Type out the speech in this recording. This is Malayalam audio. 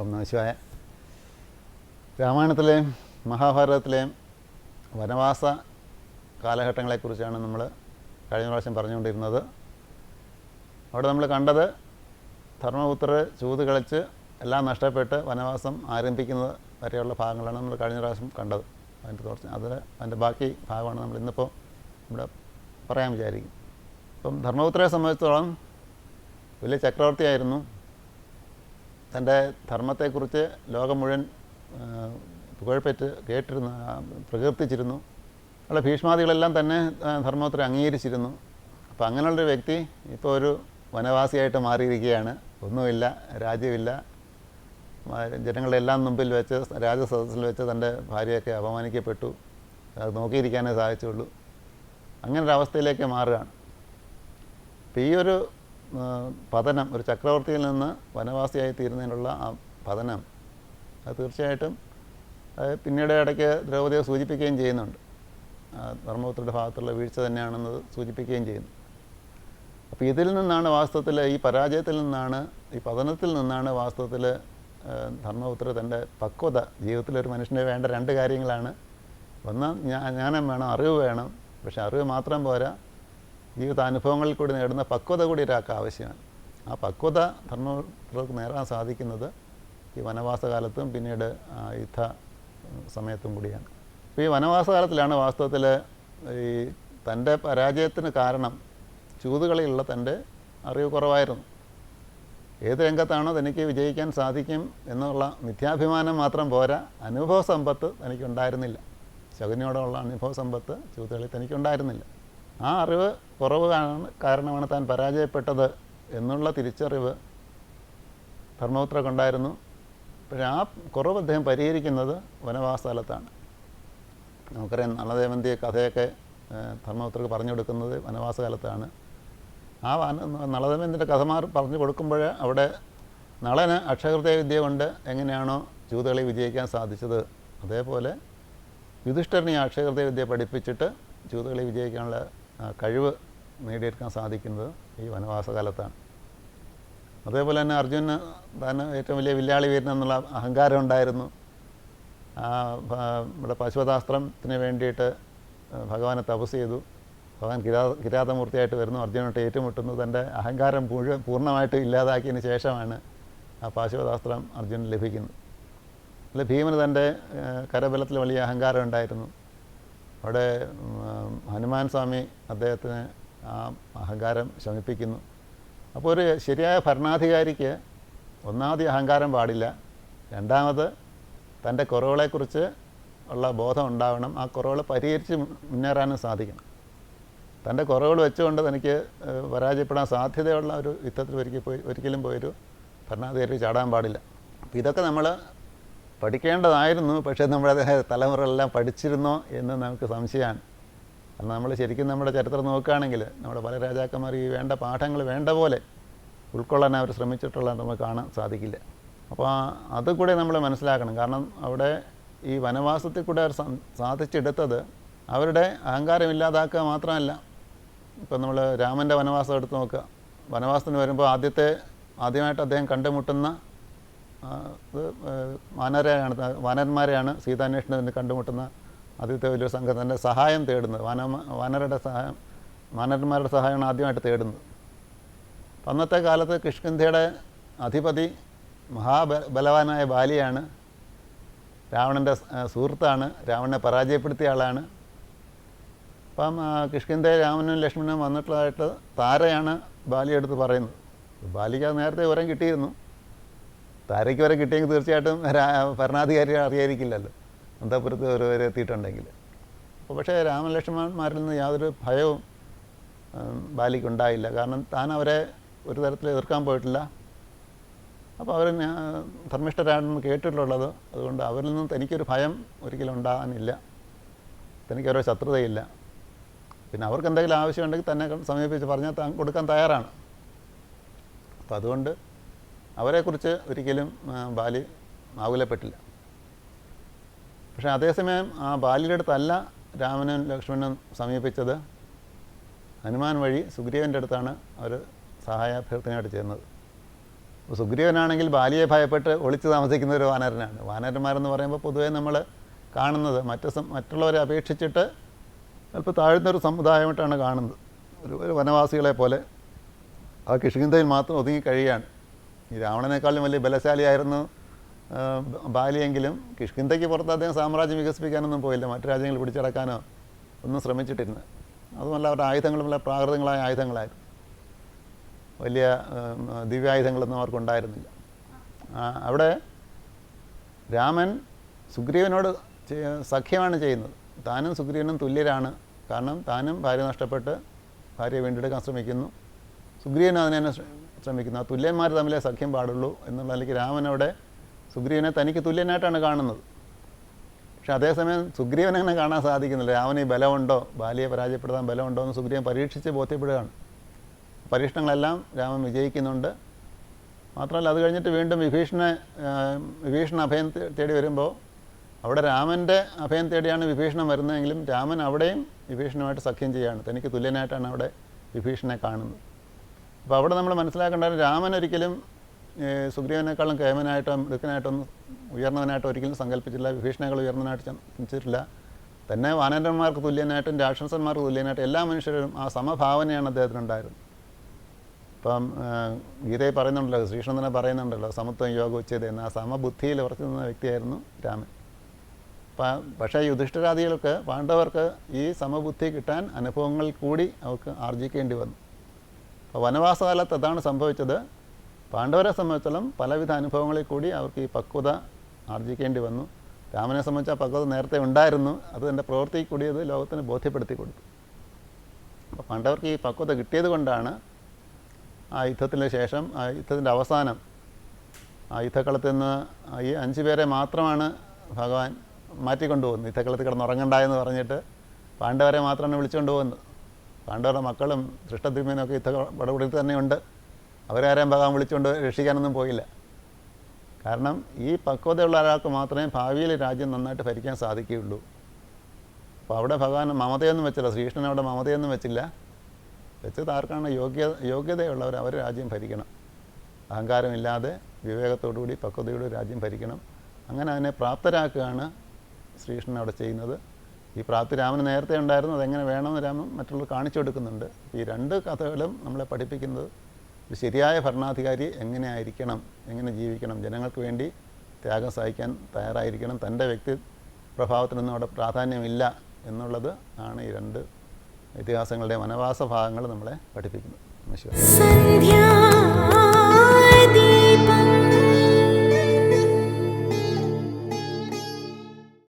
ഓം നമശിവായ രാമായണത്തിലെയും മഹാഭാരതത്തിലെയും വനവാസ കാലഘട്ടങ്ങളെക്കുറിച്ചാണ് നമ്മൾ കഴിഞ്ഞ പ്രാവശ്യം പറഞ്ഞുകൊണ്ടിരുന്നത്. അവിടെ നമ്മൾ കണ്ടത് ധർമ്മപുത്രർ ചൂത് കളിച്ച് എല്ലാം നഷ്ടപ്പെട്ട് വനവാസം ആരംഭിക്കുന്നത് വരെയുള്ള ഭാഗങ്ങളാണ് നമ്മൾ കഴിഞ്ഞ പ്രാവശ്യം കണ്ടത്. അതിന്റെ കുറച്ച് അതിൽ അതിന്റെ ബാക്കി ഭാഗമാണ് നമ്മൾ ഇന്നിപ്പോൾ ഇവിടെ പറയാൻ വിചാരിക്കും. ഇപ്പം ധർമ്മപുത്രയെ സംബന്ധിച്ചിടത്തോളം വലിയ ചക്രവർത്തിയായിരുന്നു. തന്റെ ധർമ്മത്തെക്കുറിച്ച് ലോകം മുഴുവൻ പുകഴ്പെറ്റ് കേട്ടിരുന്നു പ്രകീർത്തിച്ചിരുന്നു. ഉള്ള ഭീഷ്മാദികളെല്ലാം തന്നെ ധർമ്മത്തിൽ അംഗീകരിച്ചിരുന്നു. അപ്പോൾ അങ്ങനെയുള്ളൊരു വ്യക്തി ഇപ്പോൾ ഒരു വനവാസിയായിട്ട് മാറിയിരിക്കുകയാണ്. ഒന്നുമില്ല രാജ്യമില്ല. ജനങ്ങളുടെ എല്ലാം മുമ്പിൽ വെച്ച് രാജസദസ്സിൽ വെച്ച് തന്റെ ഭാര്യയൊക്കെ അപമാനിക്കപ്പെട്ടു. അത് നോക്കിയിരിക്കാനേ സാധിച്ചുള്ളൂ. അങ്ങനൊരവസ്ഥയിലേക്ക് മാറുകയാണ്. അപ്പോൾ ഈ ഒരു പതനം ഒരു ചക്രവർത്തിയിൽ നിന്ന് വനവാസിയായി തീരുന്നതിനുള്ള ആ പതനം അത് തീർച്ചയായിട്ടും പിന്നീട് ഇടയ്ക്ക് ദ്രൗപതിയെ സൂചിപ്പിക്കുകയും ചെയ്യുന്നുണ്ട്. ധർമ്മപുത്രയുടെ ഭാഗത്തുള്ള വീഴ്ച തന്നെയാണെന്നത് സൂചിപ്പിക്കുകയും ചെയ്യുന്നു. അപ്പോൾ ഇതിൽ നിന്നാണ് വാസ്തവത്തിൽ ഈ പരാജയത്തിൽ നിന്നാണ് ഈ പതനത്തിൽ നിന്നാണ് വാസ്തവത്തിൽ ധർമ്മപുത്ര തന്റെ പക്വത ജീവിതത്തിലൊരു മനുഷ്യന് വേണ്ട രണ്ട് കാര്യങ്ങളാണ്. ഒന്ന് ജ്ഞാനം വേണം അറിവ് വേണം. പക്ഷെ അറിവ് മാത്രം പോരാ ജീവിതാനുഭവങ്ങളിൽ കൂടി നേടുന്ന പക്വത കൂടി ഒരാൾക്ക് ആവശ്യമാണ്. ആ പക്വത ധർമ്മപുത്രർക്ക് നേടാൻ സാധിക്കുന്നത് ഈ വനവാസകാലത്തും പിന്നീട് യുദ്ധ സമയത്തും കൂടിയാണ്. അപ്പോൾ ഈ വനവാസകാലത്തിലാണ് വാസ്തവത്തിൽ ഈ തന്റെ പരാജയത്തിന് കാരണം ചൂതുകളിലുള്ള തന്റെ അറിവ് കുറവായിരുന്നു. ഏത് രംഗത്താണോ തനിക്ക് വിജയിക്കാൻ സാധിക്കും എന്നുള്ള മിഥ്യാഭിമാനം മാത്രം പോരാ അനുഭവ സമ്പത്ത് തനിക്കുണ്ടായിരുന്നില്ല. ശകുനിയോടുള്ള അനുഭവ സമ്പത്ത് ചൂതുകളിൽ തനിക്കുണ്ടായിരുന്നില്ല. ആ അറിവ് കുറവ് കാരണം കാരണമാണ് താൻ പരാജയപ്പെട്ടത് എന്നുള്ള തിരിച്ചറിവ് ധർമ്മപുത്രക്കുണ്ടായിരുന്നു. പക്ഷേ ആ കുറവ് അദ്ദേഹം പരിഹരിക്കുന്നത് വനവാസകാലത്താണ് നമുക്കറിയാം നളദേവന്തിയെ കഥയൊക്കെ ധർമ്മപുത്രക്ക് പറഞ്ഞു കൊടുക്കുന്നത് വനവാസകാലത്താണ് ആ വന നളദേവന്തിന്റെ കഥമാർ പറഞ്ഞു കൊടുക്കുമ്പോൾ അവിടെ നളന് അക്ഷകൃതയ വിദ്യ കൊണ്ട് എങ്ങനെയാണോ ജൂതകളെ വിജയിക്കാൻ സാധിച്ചത്. അതേപോലെ യുധിഷ്ഠരനെ അക്ഷകൃതയ വിദ്യ പഠിപ്പിച്ചിട്ട് ജൂതകളെ വിജയിക്കാനുള്ള കഴിവ് നേടിയെടുക്കാൻ സാധിക്കുന്നത് ഈ വനവാസകാലത്താണ്. അതേപോലെ തന്നെ അർജുന് താൻ ഏറ്റവും വലിയ വില്ലാളി വീരനെന്നുള്ള അഹങ്കാരം ഉണ്ടായിരുന്നു. ഇവിടെ പശുപതാസ്ത്രത്തിന് വേണ്ടിയിട്ട് ഭഗവാനെ തപസ് ചെയ്തു. ഭഗവാൻ കിരാ കിരാതമൂർത്തിയായിട്ട് വരുന്നു. അർജുനോട്ട് ഏറ്റുമുട്ടുന്നു. തന്റെ അഹങ്കാരം മുഴുവൻ പൂർണമായിട്ട് ഇല്ലാതാക്കിയതിന് ശേഷമാണ് ആ പാശുപതാസ്ത്രം അർജുനന് ലഭിക്കുന്നത്. അല്ല ഭീമന് തന്റെ കരബലത്തിൽ വലിയ അഹങ്കാരം ഉണ്ടായിരുന്നു. അവിടെ ഹനുമാൻ സ്വാമി അദ്ദേഹത്തിന് ആ അഹങ്കാരം ശമിപ്പിക്കുന്നു. അപ്പോൾ ഒരു ശരിയായ ഭരണാധികാരിക്ക് ഒന്നാമത് അഹങ്കാരം പാടില്ല. രണ്ടാമത് തന്റെ കുറവുകളെക്കുറിച്ച് ഉള്ള ബോധം ഉണ്ടാവണം. ആ കുറവുകൾ പരിഹരിച്ച് മുന്നേറാനും സാധിക്കണം. തന്റെ കുറവുകൾ വെച്ചുകൊണ്ട് തനിക്ക് പരാജയപ്പെടാൻ സാധ്യതയുള്ള ഒരു യുദ്ധത്തിൽ ഒരിക്കൽ പോയി ഒരിക്കലും പോയൊരു ഭരണാധികാരി ചാടാൻ പാടില്ല. അപ്പോൾ ഇതൊക്കെ നമ്മൾ പഠിക്കേണ്ടതായിരുന്നു പക്ഷേ നമ്മുടെ തലമുറകളെല്ലാം പഠിച്ചിരുന്നോ എന്ന് നമുക്ക് സംശയമാണ്. കാരണം നമ്മൾ ശരിക്കും നമ്മുടെ ചരിത്രം നോക്കുകയാണെങ്കിൽ നമ്മുടെ പല രാജാക്കന്മാർ ഈ വേണ്ട പാഠങ്ങൾ വേണ്ട പോലെ ഉൾക്കൊള്ളാൻ അവർ ശ്രമിച്ചിട്ടുള്ള നമുക്ക് കാണാൻ സാധിക്കില്ല. അപ്പോൾ അതുകൂടെ നമ്മൾ മനസ്സിലാക്കണം. കാരണം അവിടെ ഈ വനവാസത്തിൽ കൂടെ അവർ സാധിച്ചെടുത്തത് അവരുടെ അഹങ്കാരം ഇല്ലാതാക്കുക മാത്രമല്ല. ഇപ്പം നമ്മൾ രാമന്റെ വനവാസം എടുത്ത് നോക്കുക. വനവാസത്തിന് വരുമ്പോൾ ആദ്യത്തെ ആദ്യമായിട്ട് അദ്ദേഹം കണ്ടുമുട്ടുന്ന ഇത് വാനരെയാണ് വാനന്മാരെയാണ് സീതാന്വേഷണത്തിന് കണ്ടുമുട്ടുന്ന ആദ്യത്തെ വലിയൊരു സംഘം തന്നെ സഹായം തേടുന്നത്. വാന വാനരുടെ സഹായം വാനരന്മാരുടെ സഹായമാണ് ആദ്യമായിട്ട് തേടുന്നത്. അന്നത്തെ കാലത്ത് കിഷ്കിന്ധയുടെ അധിപതി മഹാബലവാനായ ബാലിയാണ് രാവണന്റെ സുഹൃത്താണ് രാവണനെ പരാജയപ്പെടുത്തിയ ആളാണ്. അപ്പം കിഷ്കിന്ധ രാമനും ലക്ഷ്മണനും വന്നിട്ടുള്ളതായിട്ട് താരയാണ് ബാലിയെടുത്ത് പറയുന്നത്. ബാലിക്ക് നേരത്തെ വിവരം കിട്ടിയിരുന്നു. താരയ്ക്ക് വരെ കിട്ടിയെങ്കിൽ തീർച്ചയായിട്ടും ഭരണാധികാരി അറിയായിരിക്കില്ലല്ലോ. അന്തപുരത്ത് ഒരു വരെ എത്തിയിട്ടുണ്ടെങ്കിൽ. അപ്പോൾ പക്ഷേ രാമലക്ഷ്മണന്മാരിൽ നിന്ന് യാതൊരു ഭയവും ബാലിക്കുണ്ടായില്ല. കാരണം താൻ അവരെ ഒരു തരത്തിൽ എതിർക്കാൻ പോയിട്ടില്ല. അപ്പോൾ അവർ ധർമ്മിഷ്ഠരാണെന്ന് കേട്ടിട്ടുള്ളത്. അതുകൊണ്ട് അവരിൽ നിന്നും തനിക്കൊരു ഭയം ഒരിക്കലും ഉണ്ടാകാനില്ല. തനിക്ക് ഓരോ ശത്രുതയില്ല. പിന്നെ അവർക്ക് എന്തെങ്കിലും ആവശ്യമുണ്ടെങ്കിൽ തന്നെ സമീപിച്ച് പറഞ്ഞാൽ കൊടുക്കാൻ തയ്യാറാണ്. അപ്പോൾ അതുകൊണ്ട് അവരെക്കുറിച്ച് ഒരിക്കലും ബാലി ആകുലപ്പെട്ടില്ല. പക്ഷേ അതേസമയം ആ ബാലിയുടെ അടുത്തല്ല രാമനും ലക്ഷ്മണനും സമീപിച്ചത്. ഹനുമാൻ വഴി സുഗ്രീവന്റെ അടുത്താണ് അവർ സഹായാഭ്യർത്ഥനയായിട്ട് അപ്പോൾ സുഗ്രീവനാണെങ്കിൽ ബാലിയെ ഭയപ്പെട്ട് ഒളിച്ചു താമസിക്കുന്ന ഒരു വാനരനാണ്. വാനരന്മാരെന്ന് പറയുമ്പോൾ പൊതുവേ നമ്മൾ കാണുന്നത് മറ്റ് മറ്റുള്ളവരെ അപേക്ഷിച്ചിട്ട് അല്പം താഴ്ന്നൊരു സമുദായമായിട്ടാണ് കാണുന്നത്. ഒരു ഒരു വനവാസികളെ പോലെ ആ കിഷ്കിന്ധയിൽ മാത്രം ഒതുങ്ങി കഴിയുകയാണ്. ഈ രാവണനേക്കാളും വലിയ ബലശാലിയായിരുന്നു ബാലിയെങ്കിലും കിഷ്കിന്തയ്ക്ക് പുറത്ത് അദ്ദേഹം സാമ്രാജ്യം വികസിപ്പിക്കാനൊന്നും പോയില്ല. മറ്റു രാജ്യങ്ങൾ പിടിച്ചടക്കാനോ ഒന്നും ശ്രമിച്ചിട്ടിരുന്നു. അതുമല്ല അവരുടെ ആയുധങ്ങളും വളരെ പ്രാകൃതങ്ങളായ ആയുധങ്ങളായിരുന്നു. വലിയ ദിവ്യായുധങ്ങളൊന്നും അവർക്കുണ്ടായിരുന്നില്ല. അവിടെ രാമൻ സുഗ്രീവനോട് സഖ്യമാണ് ചെയ്യുന്നത്. താനും സുഗ്രീവനും തുല്യരാണ്. കാരണം താനും ഭാര്യ നഷ്ടപ്പെട്ട് ഭാര്യയെ വീണ്ടെടുക്കാൻ ശ്രമിക്കുന്നു. സുഗ്രീവനും അതിനെ തന്നെ ശ്ര- ശ്രമിക്കുന്നു ആ തുല്യന്മാർ തമ്മിലേ സഖ്യം പാടുള്ളൂ എന്നുള്ള നിലയ്ക്ക് രാമൻ അവിടെ സുഗ്രീവനെ തനിക്ക് തുല്യനായിട്ടാണ് കാണുന്നത്. പക്ഷെ അതേസമയം സുഗ്രീവനെ അങ്ങനെ കാണാൻ സാധിക്കുന്നില്ല. രാമന് ഈ ബലമുണ്ടോ? ബാലിയെ പരാജയപ്പെടുത്താൻ ബലമുണ്ടോ എന്ന് സുഗ്രീവൻ പരീക്ഷിച്ച് ബോധ്യപ്പെടുകയാണ്. പരീക്ഷണങ്ങളെല്ലാം രാമൻ വിജയിക്കുന്നുണ്ട്. മാത്രമല്ല അത് കഴിഞ്ഞിട്ട് വീണ്ടും വിഭീഷണ വിഭീഷണ അഭയം തേടി വരുമ്പോൾ അവിടെ രാമന്റെ അഭയം തേടിയാണ് വിഭീഷണം വരുന്നതെങ്കിലും രാമൻ അവിടെയും വിഭീഷണമായിട്ട് സഖ്യം ചെയ്യുകയാണ്. തനിക്ക് തുല്യനായിട്ടാണ് അവിടെ വിഭീഷണെ കാണുന്നത്. അപ്പോൾ അവിടെ നമ്മൾ മനസ്സിലാക്കേണ്ടത് രാമൻ ഒരിക്കലും സുഗ്രീവനേക്കാളും കേമനായിട്ടോ മിടുക്കനായിട്ടോ ഒന്നും ഉയർന്നവനായിട്ടോ ഒരിക്കലും സങ്കല്പിച്ചില്ല വിഭീഷണേക്കാൾ ഉയർന്നവനായിട്ട് ചിന്തിച്ചിട്ടില്ല. തന്നെ വാനരന്മാർക്ക് തുല്യനായിട്ടും രാക്ഷസന്മാർക്ക് തുല്യനായിട്ടും എല്ലാ മനുഷ്യരും ആ സമഭാവനയാണ് അദ്ദേഹത്തിനുണ്ടായിരുന്നത്. ഇപ്പം ഗീതയെ പറയുന്നുണ്ടല്ലോ ശ്രീകൃഷ്ണൻ പറയുന്നുണ്ടല്ലോ സമത്വം യോഗ ഉച്ചത് എന്ന. ആ സമബുദ്ധിയിൽ ഉറച്ചു നിന്ന വ്യക്തിയായിരുന്നു രാമൻ. പക്ഷേ യുധിഷ്ഠിരാദികൾക്ക് പാണ്ഡവർക്ക് ഈ സമബുദ്ധി കിട്ടാൻ അനുഭവങ്ങൾ കൂടി അവർക്ക് ആർജിക്കേണ്ടി വന്നു. വനവാസകാലത്ത് അതാണ് സംഭവിച്ചത്. പാണ്ഡവരെ സംബന്ധിച്ചോളം പലവിധ അനുഭവങ്ങളിൽ കൂടി അവർക്ക് ഈ പക്വത ആർജിക്കേണ്ടി വന്നു. രാമനെ സംബന്ധിച്ച് ആ പക്വത നേരത്തെ ഉണ്ടായിരുന്നു. അത് തന്റെ പ്രവൃത്തി കൂടി അത് ലോകത്തിന് ബോധ്യപ്പെടുത്തി കൊടുത്തു. അപ്പോൾ പാണ്ഡവർക്ക് ഈ പക്വത കിട്ടിയത് കൊണ്ടാണ് ആ യുദ്ധത്തിന് ശേഷം ആ യുദ്ധത്തിന്റെ അവസാനം ആ യുദ്ധക്കളത്തിൽ നിന്ന് ഈ അഞ്ച് പേരെ മാത്രമാണ് ഭഗവാൻ മാറ്റിക്കൊണ്ടുപോകുന്നത്. യുദ്ധക്കളത്തിൽ കിടന്ന് എന്ന് പറഞ്ഞിട്ട് പാണ്ഡവരെ മാത്രമാണ് വിളിച്ചുകൊണ്ട് പോകുന്നത്. പാണ്ഡവരുടെ മക്കളും ദൃഷ്ടദ്യുമ്നൊക്കെ യുദ്ധ പടപുടിയിൽ തന്നെയുണ്ട്. അവരാരെയും ഭഗവാൻ വിളിച്ചുകൊണ്ട് രക്ഷിക്കാനൊന്നും പോയില്ല. കാരണം ഈ പക്വതയുള്ള ഒരാൾക്ക് മാത്രമേ ഭാവിയിൽ രാജ്യം നന്നായിട്ട് ഭരിക്കാൻ സാധിക്കുകയുള്ളൂ. അപ്പോൾ അവിടെ ഭഗവാൻ മമതയൊന്നും വെച്ചില്ല ശ്രീകൃഷ്ണൻ അവിടെ മമതയൊന്നും വെച്ചില്ല. വെച്ചത് ആർക്കാണ്? യോഗ്യ യോഗ്യതയുള്ളവർ അവർ രാജ്യം ഭരിക്കണം. അഹങ്കാരമില്ലാതെ വിവേകത്തോടുകൂടി പക്വതയോടെ രാജ്യം ഭരിക്കണം. അങ്ങനെ അതിനെ പ്രാപ്തരാക്കുകയാണ് ശ്രീകൃഷ്ണൻ അവിടെ ചെയ്യുന്നത്. ഈ പ്രാപ്തി രാമന് നേരത്തെ ഉണ്ടായിരുന്നു അതെങ്ങനെ വേണമെന്ന് രാമൻ മറ്റുള്ളവർ കാണിച്ചു കൊടുക്കുന്നുണ്ട് ഈ രണ്ട് കഥകളും നമ്മളെ പഠിപ്പിക്കുന്നത് ഒരു ശരിയായ ഭരണാധികാരി എങ്ങനെ ആയിരിക്കണം എങ്ങനെ ജീവിക്കണം ജനങ്ങൾക്ക് വേണ്ടി ത്യാഗം സഹിക്കാൻ തയ്യാറായിരിക്കണം തന്റെ വ്യക്തി പ്രഭാവത്തിനൊന്നും അവിടെ പ്രാധാന്യമില്ല എന്നുള്ളത് ആണ് ഈ രണ്ട് ഇതിഹാസങ്ങളുടെ വനവാസ ഭാഗങ്ങൾ നമ്മളെ പഠിപ്പിക്കുന്നത്. നമസ്കാരം.